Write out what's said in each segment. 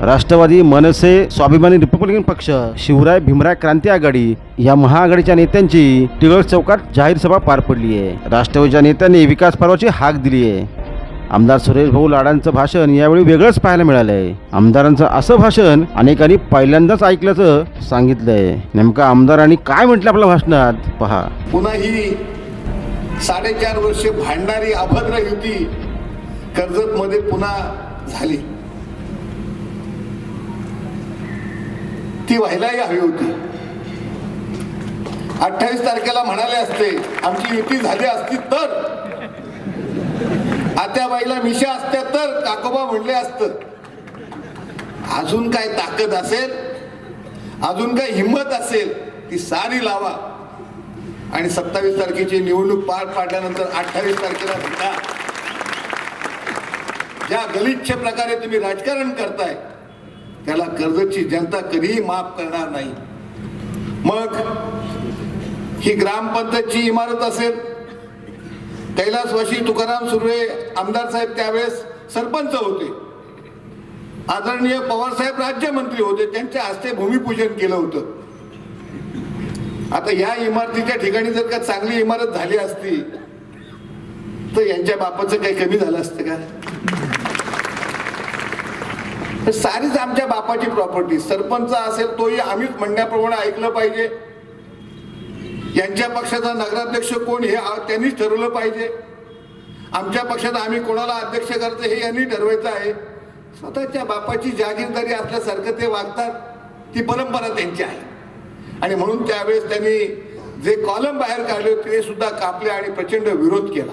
राष्ट्रवादी मनसे स्वाभिमानी रिपब्लिकन पक्ष शिवराय भीमराय क्रांती आघाडी या महाआघाडीच्या नेत्यांची टिळक चौकात जाहीर सभा पार पडली आहे. राष्ट्रवादीच्या नेत्यांनी विकास पर्वाची हाक दिली आहे. आमदार सुरेश भाऊ लाडांचं भाषण यावेळी वेगळंच पाहायला मिळालंय. आमदारांचं असं भाषण अनेकांनी पहिल्यांदाच ऐकल्याचं सांगितलंय. नेमकं आमदारांनी काय म्हटलं आपल्या भाषणात? पहा. पुन्हा ही साडेचार वर्ष भांडणारी अभद्र युती कर्जत मध्ये पुन्हा झाली. ती व्हायलाही हवी होती. अठ्ठावीस तारखेला म्हणाले असते आमची युती झाली असती तर. आत्याबाईला मिशा असत्या तर काकोबा म्हणले असत. अजून काय ताकद असेल? अजून काय हिंमत असेल? ती सारी लावा. आणि सत्तावीस तारखेची निवडणूक पार पाडल्यानंतर अठ्ठावीस तारखेला भेटा ज्या गलिच्छ प्रकारे तुम्ही राजकारण करताय त्याला कर्जची जनता कधीही माफ करणार नाही. मग ही ग्रामपंचायतची इमारत असेल. कैलासवासी तुकाराम सुर्वे आमदार साहेब त्यावेळेस सरपंच होते. आदरणीय पवारसाहेब राज्यमंत्री होते. त्यांच्या हस्ते भूमिपूजन केलं होतं. आता या इमारतीच्या ठिकाणी जर का चांगली इमारत झाली असती तर यांच्या बापाचं काही कमी झालं असतं का? तर सारीच आमच्या बापाची प्रॉपर्टी सरपंच असेल तोही आम्हीच म्हणण्याप्रमाणे ऐकलं पाहिजे. यांच्या पक्षाचा नगराध्यक्ष कोण हे त्यांनीच ठरवलं पाहिजे. आमच्या पक्षात आम्ही कोणाला अध्यक्ष करायचं हे यांनी ठरवायचं आहे. स्वतःच्या बापाची जागीरदारी असल्यासारखं ते वागतात. ती परंपरा त्यांची आहे. आणि म्हणून त्यावेळेस त्यांनी जे कॉलम बाहेर काढले ते सुद्धा कापले आणि प्रचंड विरोध केला.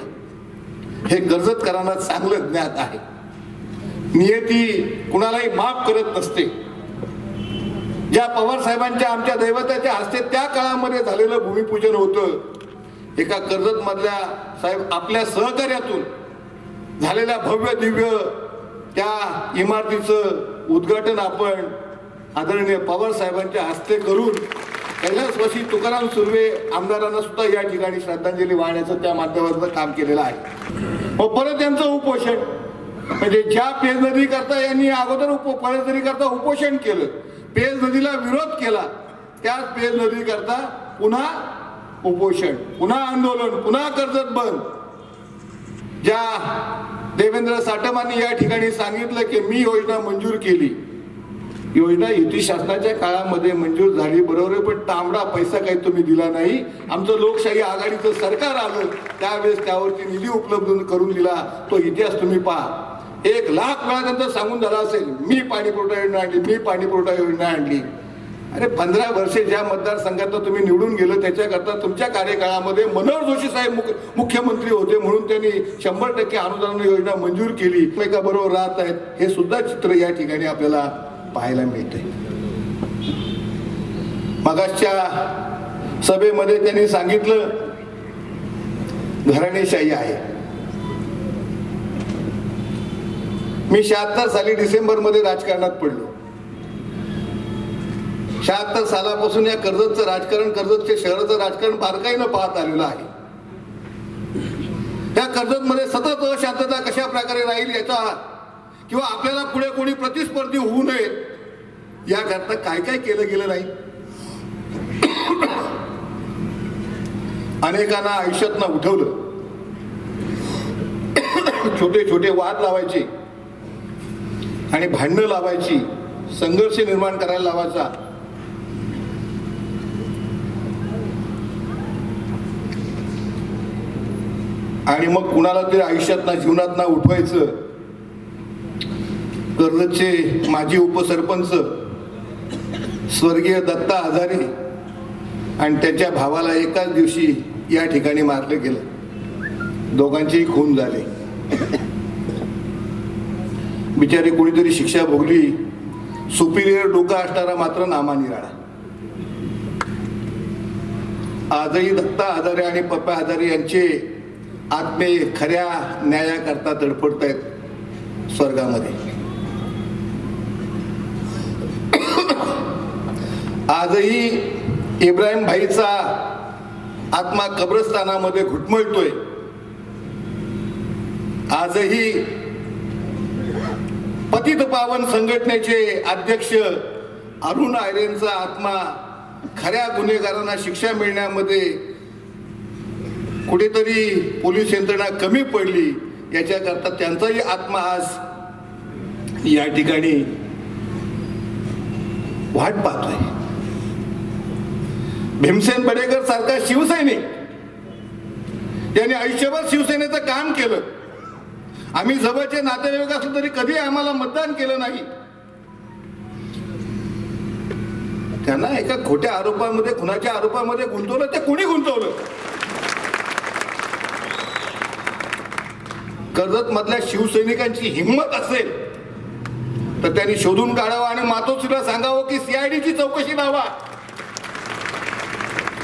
हे कर्जतकरांना चांगलं ज्ञात आहे. नियती कुणालाही माफ करत नसते. ज्या पवार साहेबांच्या आमच्या दैवताच्या हस्ते त्या काळामध्ये झालेलं भूमिपूजन होतं एका कर्जत मधल्या साहेब आपल्या सहकार्यातून झालेल्या भव्य दिव्य त्या इमारतीचं उद्घाटन आपण आदरणीय पवार साहेबांच्या हस्ते करून कैलासवासी तुकाराम सुर्वे आमदारांना सुद्धा या ठिकाणी श्रद्धांजली वाहण्याचं त्या माध्यमातून काम केलेलं आहे. मग परत यांचं उपोषण. म्हणजे ज्या पेज नदी करता यांनी अगोदर उप पेज नदी करता उपोषण केलं पेज नदीला विरोध केला त्याच पेज नदी करता पुन्हा उपोषण पुन्हा आंदोलन पुन्हा कर्जत बंद. ज्या देवेंद्र साटमांनी या ठिकाणी सांगितलं की मी योजना मंजूर केली. योजना युती शासनाच्या काळामध्ये मंजूर झाली बरोबर आहे पण तांबडा पैसा काही तुम्ही दिला नाही. आमचं लोकशाही आघाडीचं सरकार आलं त्यावेळेस त्यावरती निधी उपलब्ध करून दिला तो इतिहास तुम्ही पहा. एक लाख वेळा सांगून झाला असेल मी पाणी पुरवठा योजना आणली मी पाणी पुरवठा योजना आणली. अरे पंधरा वर्षे ज्या मतदारसंघात तुम्ही निवडून गेलं त्याच्याकरता तुमच्या कार्यकाळामध्ये मनोहर जोशी साहेब मुख मुख्यमंत्री होते म्हणून त्यांनी शंभर टक्के अनुदान योजना मंजूर केली. एका बरोबर राहत आहेत हे सुद्धा चित्र या ठिकाणी आपल्याला पाहायला मिळते मगाच्या सभेमध्ये त्यांनी सांगितलं घराणेशाही आहे. मी शहात्तर साली डिसेंबरमध्ये राजकारणात पडलो. शहात्तर सालापासून या कर्जतचं राजकारण कर्जतच्या शहराचं राजकारण बारकाईनं पाहत आलेलं आहे. त्या कर्जतमध्ये सतत अशांतता कशा प्रकारे राहील याचा किंवा आपल्याला पुढे कोणी प्रतिस्पर्धी होऊ नयेत याकरता काय काय केलं गेलं नाही? अनेकांना आयुष्यातनं उठवलं. छोटे छोटे वाद लावायचे. आणि भांडणं लावायची संघर्ष निर्माण करायला लावायचा. आणि मग कुणाला तरी आयुष्यात ना जीवनात ना उठवायचं कर्जतचे माजी उपसरपंच स्वर्गीय दत्ता हजारे आणि त्याच्या भावाला एकाच दिवशी या ठिकाणी मारलं गेलं. दोघांचेही खून झाले. बिचारे कोणीतरी शिक्षा भोगली. सुपिरियर डोका असणारा मात्र नामानिराळा आजही दत्ता हजारे आणि पप्पा हजारे यांचे आत्मे खऱ्या न्यायाकरता तडफडत आहेत स्वर्गामध्ये. आजही इब्राहिम भाईचा आत्मा कब्रस्तानामध्ये पतित पावन संघटनेचे अध्यक्ष अरुण आयरेंचा आत्मा खऱ्या गुन्हेगारांना शिक्षा मिळण्यामध्ये कुठेतरी पोलीस यंत्रणा कमी पडली याच्याकरता त्यांचाही आत्मा आज या ठिकाणी वाट पाहतोय. भीमसेन बडेकर सारखा शिवसैनिक यांनी आयुष्यभर शिवसेनेचं काम केलं. आम्ही जवळचे नातेवाईक असलो तरी कधी आम्हाला मतदान केलं नाही. त्यांना एका खोट्या आरोपामध्ये खुनाच्या आरोपामध्ये गुंतवलं ते कोणी गुंतवलं? कर्जत मधल्या शिवसैनिकांची हिंमत असेल तर त्यांनी शोधून काढावं आणि मातोश्रीला सांगावं की सीआयडीची चौकशी लावा.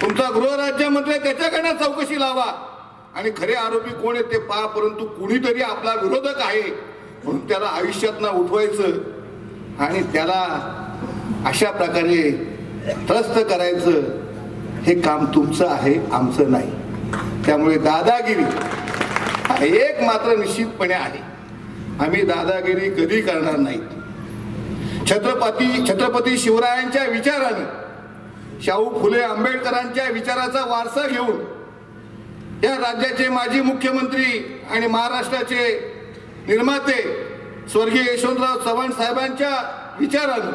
तुमचा गृहराज्यमंत्री त्याच्याकडनं चौकशी लावा. आणि खरे आरोपी कोण आहेत ते पहा परंतु कुणीतरी आपला विरोधक आहे. म्हणून त्याला आयुष्यातनं उठवायचं आणि त्याला अशा प्रकारे त्रस्त करायचं हे काम तुमचं आहे आमचं नाही. त्यामुळे दादागिरी हा एक मात्र निश्चितपणे आहे. आम्ही दादागिरी कधी करणार नाही छत्रपती छत्रपती शिवरायांच्या विचारानं शाहू फुले आंबेडकरांच्या विचाराचा वारसा घेऊन या राज्याचे माजी मुख्यमंत्री आणि महाराष्ट्राचे निर्माते स्वर्गीय यशवंतराव चव्हाण साहेबांच्या विचारानं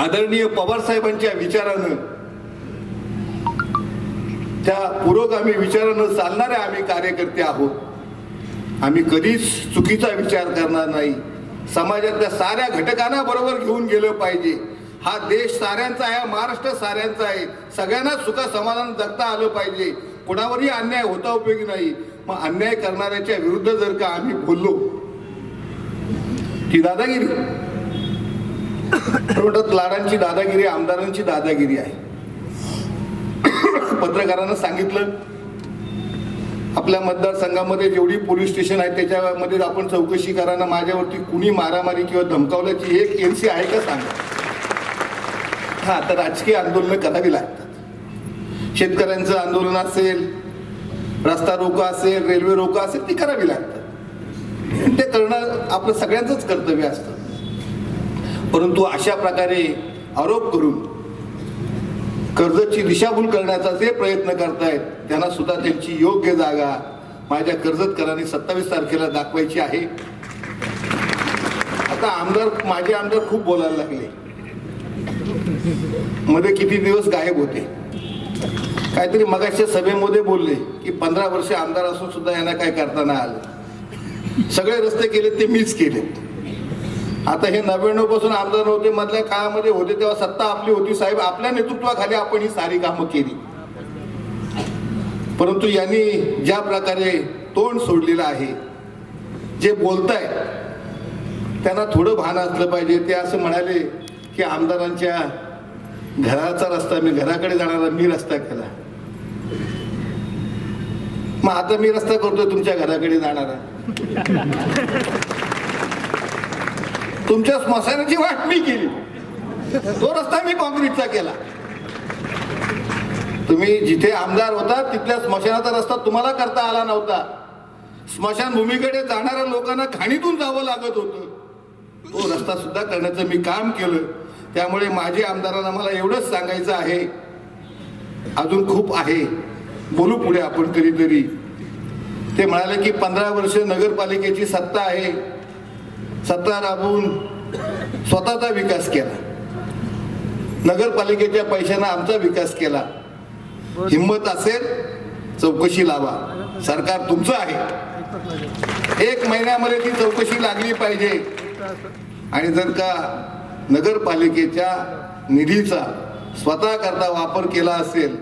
आदरणीय पवार साहेबांच्या विचारानं त्या पुरोगामी विचारानं चालणारे आम्ही कार्यकर्ते आहोत. आम्ही कधीच चुकीचा विचार करणार नाही. समाजातल्या साऱ्या घटकांना बरोबर घेऊन गेलं पाहिजे. हा देश साऱ्यांचा आहे हा महाराष्ट्र साऱ्यांचा आहे. सगळ्यांना सुखा समाधान जगता आलं पाहिजे. कोणावरही अन्याय होता उपयोगी नाही. मग अन्याय करणाऱ्याच्या विरुद्ध जर का आम्ही बोललो ती दादागिरी. म्हणतात लाडांची दादागिरी आमदारांची दादागिरी आहे. पत्रकारांना सांगितलं आपल्या मतदारसंघामध्ये जेवढी पोलीस स्टेशन आहेत त्याच्यामध्ये आपण चौकशी कराना माझ्यावरती कुणी मारामारी किंवा धमकावल्याची एक एन सी आहे का सांगा. हा तर राजकीय आंदोलनं करावी लागतात. शेतकऱ्यांचं आंदोलन असेल रस्ता रोको असेल रेल्वे रोको असेल ती करावी लागतात ते करणं आपलं सगळ्यांचंच कर्तव्य असतं. परंतु अशा प्रकारे आरोप करून कर्जची दिशाभूल करण्याचा जे प्रयत्न करतायत त्यांना सुद्धा त्यांची योग्य जागा माझ्या कर्जतकरांनी सत्तावीस तारखेला दाखवायची आहे. आता आमदार माझे आमदार खूप बोलायला लागले. मध्ये किती दिवस गायब होते? काहीतरी मगाच्या सभेमध्ये बोलले की पंधरा वर्ष आमदार असून सुद्धा यांना काय करता नाही आलं. सगळे रस्ते केले ते मीच केले आता हे नव्याण्णवपासून आमदार नव्हते मधल्या काळामध्ये होते तेव्हा सत्ता आपली होती. साहेब आपल्या नेतृत्वाखाली आपण ही सारी कामं केली. परंतु यांनी ज्या प्रकारे तोंड सोडलेलं आहे जे बोलताय त्यांना थोडं भान असलं पाहिजे. ते असं म्हणाले की आमदारांच्या घराचा रस्ता मी घराकडे जाणारा मी रस्ता केला. मग आता मी रस्ता करतोय तुमच्या घराकडे जाणारा. तुमच्या स्मशानाची वाट मी केली. तो रस्ता मी काँक्रीटचा केला. तुम्ही जिथे आमदार होता तिथल्या स्मशानाचा रस्ता तुम्हाला करता आला नव्हता. स्मशानभूमीकडे जाणाऱ्या लोकांना खाणीतून जावं लागत होतं. तो रस्ता सुद्धा करण्याचं मी काम केलं. त्यामुळे माझे आमदारांना मला एवढंच सांगायचं आहे. अजून खूप आहे. बोलू पुढे आपण कधीतरी. ते म्हणाले की पंधरा वर्ष नगरपालिकेची सत्ता आहे. सत्ता राबवून स्वतःचा विकास केला. नगरपालिकेच्या पैशानं आमचा विकास केला. हिंमत असेल चौकशी लावा. सरकार तुमचं आहे. एक महिन्यामध्ये ती चौकशी लागली पाहिजे. आणि जर का नगरपालिकेच्या निधीचा स्वतः करता वापर केला असेल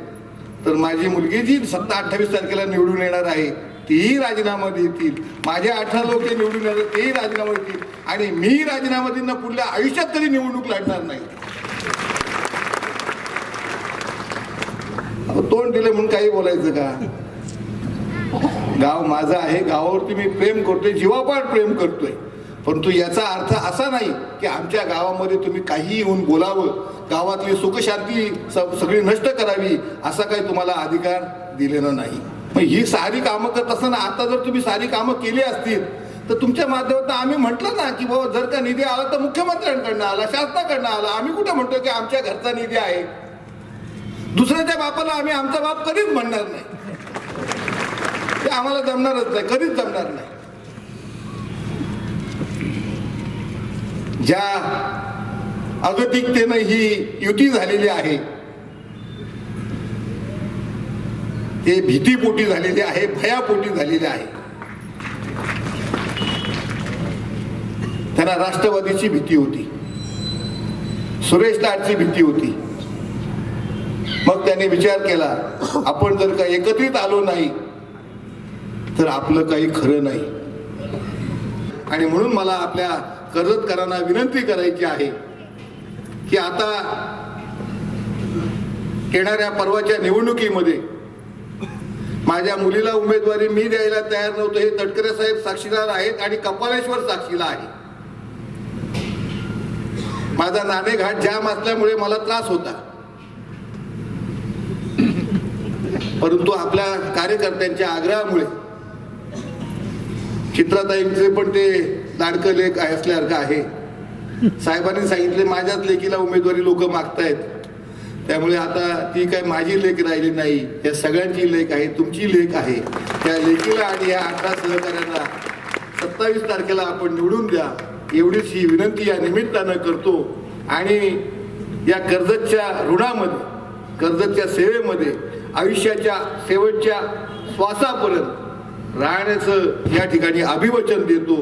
तर माझी मुलगी जी सत्ता अठ्ठावीस तारखेला निवडून येणार आहे तीही राजीनामा देतील. माझे अठरा लोक जे निवडून येणार तेही राजीनामा देतील. आणि मी राजीनामा देईन पुढल्या आयुष्यात तरी निवडणूक लढणार नाही. तोंड दिलं म्हणून काही बोलायचं का? गाव माझं आहे गावावरती मी प्रेम करतोय जीवापाड प्रेम करतोय. परंतु याचा अर्थ असा नाही की आमच्या गावामध्ये तुम्ही काहीही येऊन बोलावं गावातली सुखशांती स- सगळी नष्ट करावी असा काही तुम्हाला अधिकार दिलेला नाही. मग ही सारी कामं करत असताना आता जर तुम्ही सारी कामं केली असतील तर तुमच्या माध्यमातून आम्ही म्हटलं ना की बाबा जर का निधी आला तर मुख्यमंत्र्यांकडनं आला शासनाकडनं आला. आम्ही कुठे म्हणतो की आमच्या घरचा निधी आहे? दुसऱ्याच्या बापाला आम्ही आमचा बाप कधीच म्हणणार नाही. ते आम्हाला जमणारच नाही कधीच जमणार नाही. ज्या अगतिकतेनं ही युती झालेली आहे ते भीतीपोटी झालेली आहे भयापोटी झालेली आहे. त्यांना राष्ट्रवादीची भीती होती. सुरेश लाटची भीती होती. मग त्याने विचार केला आपण जर का एकत्रित आलो नाही तर आपलं काही खरं नाही. आणि म्हणून मला आपल्या कर्जतकरांना विनंती करायची आहे की आता येणाऱ्या पर्वाच्या निवडणुकीमध्ये माझ्या मुलीला उमेदवारी मी द्यायला तयार नव्हतो हे तटकरे साहेब साक्षीदार आहेत आणि कपालेश्वर साक्षीला आहे. माझा नाणेघाट जाम असल्यामुळे मला त्रास होता. परंतु आपल्या कार्यकर्त्यांच्या आग्रहामुळे चित्राताईंचे पण ते लाडकं लेख आहे असल्यासारखं आहे. साहेबांनी सांगितले माझ्याच लेखीला उमेदवारी लोक मागतायत. त्यामुळे आता ती काय माझी लेख राहिली नाही या सगळ्यांची लेख आहे तुमची लेख आहे. त्या लेखीला आणि या अठरा सहकाऱ्यांना सत्तावीस तारखेला आपण निवडून द्या. एवढीच ही विनंती या निमित्तानं करतो. आणि या कर्जतच्या ऋणामध्ये कर्जतच्या सेवेमध्ये आयुष्याच्या शेवटच्या श्वासापर्यंत राहण्याचं या ठिकाणी अभिवचन देतो.